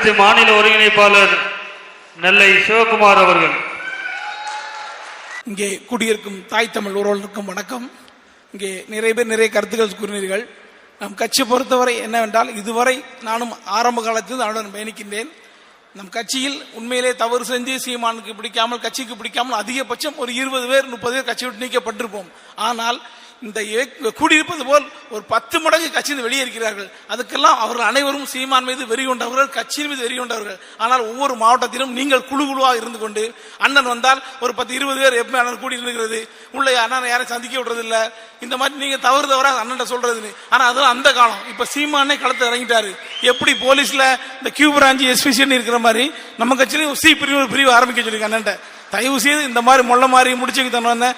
அடுத்து மாநில ஒருங்கிணைப்பாளர் நெல்லை சிவகுமார் அவர்கள். இங்கே குடியிருக்கும் தாய் தமிழ் உறவுகளுக்கும் வணக்கம். இங்கே நிறைய பேர் நிறைய கருத்துக்கள் கூறினீர்கள். நம் கட்சி பொறுத்தவரை என்னவென்றால் இதுவரை நானும் ஆரம்ப காலத்தில் அவனுடன் பயணிக்கின்றேன். நம் கட்சியில் உண்மையிலே தவறு செஞ்சு சீமானுக்கு பிடிக்காமல் கட்சிக்கு பிடிக்காமல் அதிகபட்சம் ஒரு இருபது பேர் முப்பது பேர் கட்சி விட்டு நீக்கப்பட்டிருப்போம். ஆனால் இந்த ஏ- கூடியிருப்பது போல் ஒரு பத்து மடங்கு கட்சியில் வெளியேறுகிறார்கள் அதுக்கெல்லாம் அவர்கள் அனைவரும் சீமான் மீது வெறி கொண்டவர்கள் கட்சியின் மீது வெறி கொண்டவர்கள். ஆனால் ஒவ்வொரு மாவட்டத்திலும் நீங்கள் குழு குழுவாக இருந்து கொண்டு அண்ணன் வந்தால் ஒரு பத்து இருபது பேர் எப்பவுமே அண்ணன் கூடி இருக்கிறது. உள்ள அண்ணன் யாரையும் சந்திக்க விடுறது இந்த மாதிரி நீங்க தவறு தவறாக அண்ணன் சொல்றதுன்னு. ஆனால் அதெல்லாம் அந்த காலம். இப்ப சீமானே களத்தை இறங்கிட்டாரு. எப்படி போலீஸ்ல இந்த கியூ பிரான்ச் எஸ்பிசின்னு இருக்கிற மாதிரி நம்ம கட்சியிலும் சி பிரிவு பிரிவு ஆரம்பிக்க சொல்லிருக்க அண்ணன்ட்ட. தயவு செய்து இந்த மாதிரி மொள்ள மாதிரி முடிச்சுக்கு தன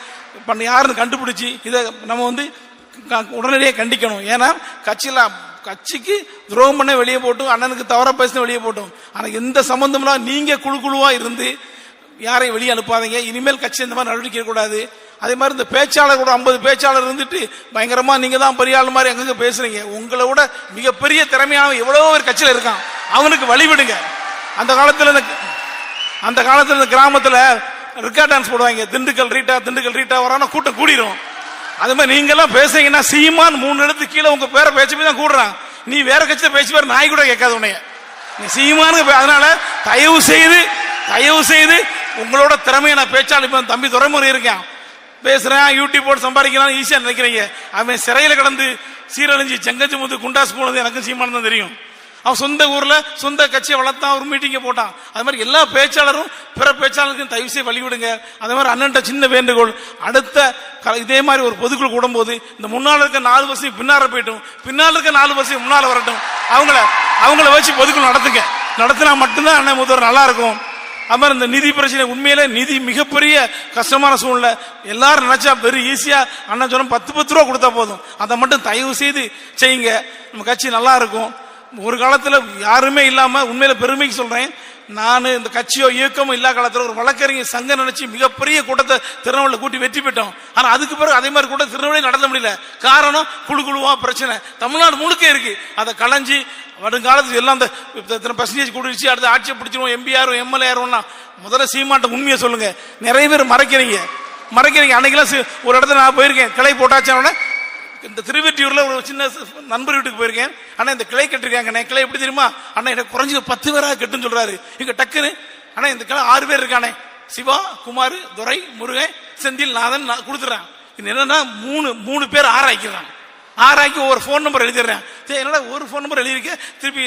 பண்ண யாருன்னு கண்டுபிடிச்சி இதை நம்ம வந்து க- உடனடியாக கண்டிக்கணும். ஏன்னா கட்சியில் கட்சிக்கு துரோகம் பண்ண வெளியே போட்டும் அண்ணனுக்கு தவற பேசின வெளியே போட்டும். ஆனால் எந்த சம்பந்தம்லாம் நீங்கள் குழு குழுவாக இருந்து யாரையும் வெளியே அனுப்பாதீங்க. இனிமேல் கட்சி இந்த மாதிரி நடவடிக்கை கூடாது அதே மாதிரி இந்த பேச்சாளர் கூட ஐம்பது பேச்சாளர் இருந்துட்டு பயங்கரமாக நீங்கள் தான் பெரிய ஆள் மாதிரி அங்கங்கே பேசுறீங்க. உங்களை விட மிகப்பெரிய திறமையான எவ்வளவோ ஒரு கட்சியில் இருக்கான். அவனுக்கு வழிவிடுங்க. அந்த காலத்தில் இந்த அந்த காலத்தில் இந்த கிராமத்தில் ரிக்கா டான்ஸ் போடுவாங்க. திண்டுக்கல் ரீட்டா திண்டுக்கல் ரீட்டா வரான கூட்டம் கூடிரும். அது மாதிரி நீங்கெல்லாம் பேசுறீங்கன்னா சீமான் மூணு இடத்து கீழே உங்க பேரை பேச்சு போய் தான் கூடுறான். நீ வேற கட்சியில பேச்சு பேர் நாய் கூட கேட்காது உன்னைய. நீ சீமானுக்கு அதனால தயவு செய்து தயவு செய்து உங்களோட திறமையை நான் பேச்சாளர் இப்ப தம்பி துறைமுறை இருக்கேன். பேசுறேன் யூடியூப் போட்டு சம்பாதிக்கலாம் ஈஸியாக நினைக்கிறீங்க. அவன் சிறையில் கடந்து சீரழிஞ்சு செங்கச்சி முத்து குண்டாஸ் போனது எனக்கும் சீமானு தான் தெரியும். அவன் சொந்த ஊர்ல சொந்த கட்சியை வளர்த்தான் ஒரு மீட்டிங்க போட்டான். அது மாதிரி எல்லா பேச்சாளரும் பிற பேச்சாளருக்கும் தயவு செய்து வழிவிடுங்க. அதே மாதிரி அண்ணன்ட்ட சின்ன வேண்டுகோள். அடுத்த க- இதே மாதிரி ஒரு பொதுக்குழு கூடும்போது இந்த முன்னால் இருக்க நாலு வருஷம் பின்னால போயிட்டும். பின்னால் இருக்க நாலு வருஷம் முன்னால வரட்டும். அவங்கள அவங்கள வச்சு பொதுக்குழு நடத்துங்க. நடத்தினா மட்டும்தான் அண்ணன் முதல்வர் நல்லா இருக்கும். அது மாதிரி இந்த நிதி பிரச்சனை உண்மையில நிதி மிகப்பெரிய கஷ்டமான சூழ்நிலை. எல்லாரும் நினைச்சா வெறும் ஈஸியா அண்ணன் சொன்ன பத்து பத்து ரூபா கொடுத்தா போதும். அதை மட்டும் தயவு செய்து செய்யுங்க. நம்ம கட்சி நல்லா இருக்கும். ஒரு காலத்தில் யாருமே இல்லாமல் உண்மையில பெருமைக்கு சொல்றேன். நான் இந்த கட்சியோ இயக்கமோ இல்லா காலத்தில் ஒரு வழக்கறிஞர் சங்கம் நினைச்சு மிகப்பெரிய கூட்டத்தை திருநெல்வேலியில் கூட்டி வெற்றி பெற்றோம். ஆனால் அதுக்கு பிறகு அதே மாதிரி கூட திருநெல்வேலி நடத்த முடியல. காரணம் குழு குழுவா பிரச்சனை. தமிழ்நாடு முழுக்க இருக்கு. அதை களைஞ்சி வருங்காலத்துக்கு எல்லாம் அந்த இத்தனை பர்சன்டேஜ் கூடிச்சு அடுத்து ஆட்சியை பிடிச்சிருவோம் எம்பிஆரும் எம்எல்ஏ ஆரும்னா முதல்ல சீமாட்ட உண்மையை சொல்லுங்க. நிறைய பேர் மறைக்கிறீங்க. மறைக்கிறீங்க. அன்னைக்கெல்லாம் ஒரு இடத்துல நான் போயிருக்கேன். கிளை போட்டாச்சான இந்த திருவெற்றியூர்ல ஒரு சின்ன நண்பர் வீட்டுக்கு போயிருக்கேன். அண்ணா இந்த கிளை கட்டிருக்காங்க கிளை எப்படி தெரியுமா? அண்ணா எனக்கு குறைஞ்சது பத்து பேரா கட்டுன்னு சொல்றாரு. இங்க டக்குன்னு ஆனா இந்த கிளை ஆறு பேர் இருக்கானே. சிவா குமார் துரை முருகன் செந்தில் நாதன் நான் கொடுத்துட்றான் இது என்னன்னா மூணு மூணு பேர் ஆராய்க்கிறான் ஆராய்க்கு ஒவ்வொரு ஃபோன் நம்பர் எழுதிடுறேன். சரி என்னடா ஒரு ஃபோன் நம்பர் எழுதியிருக்க? திருப்பி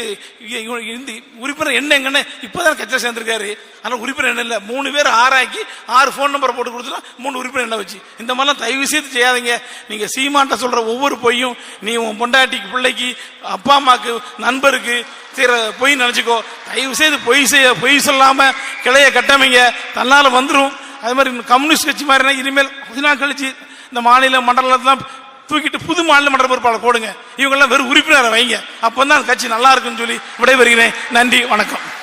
இந்த உறுப்பினர் என்ன எங்கன்னு இப்பதான் கட்சியில் சேர்ந்துருக்காரு. ஆனால் உறுப்பினர் என்ன இல்லை. மூணு பேர் ஆராய்க்கி ஆறு ஃபோன் நம்பர் போட்டு கொடுத்துட்டா மூணு உறுப்பினர் என்ன வச்சு? இந்த மாதிரிலாம் தயவு செய்து செய்யாதீங்க. நீங்கள் சீமான்ட்ட சொல்கிற ஒவ்வொரு பொய்யும் நீ உன் பொண்டாட்டிக்கு பிள்ளைக்கு அப்பா அம்மாவுக்கு நண்பருக்கு செய்யற பொய் நினச்சிக்கோ. தயவு செய்து பொய் செய்ய பொய் சொல்லாமல் கிளைய கட்டமைங்க. தன்னால் வந்துடும் அது மாதிரி கம்யூனிஸ்ட் கட்சி மாதிரினா இனிமேல் கொஞ்ச நாள் கழிச்சு இந்த மாநில மண்டலத்தெல்லாம் தூக்கிட்டு புது மாநில மன்ற பொறுப்பாளர் போடுங்க. இவங்கெல்லாம் வெறும் உறுப்பினரை வைங்க. அப்போ தான் கட்சி நல்லா இருக்குன்னு சொல்லி விடைபெறுகிறேன். நன்றி வணக்கம்.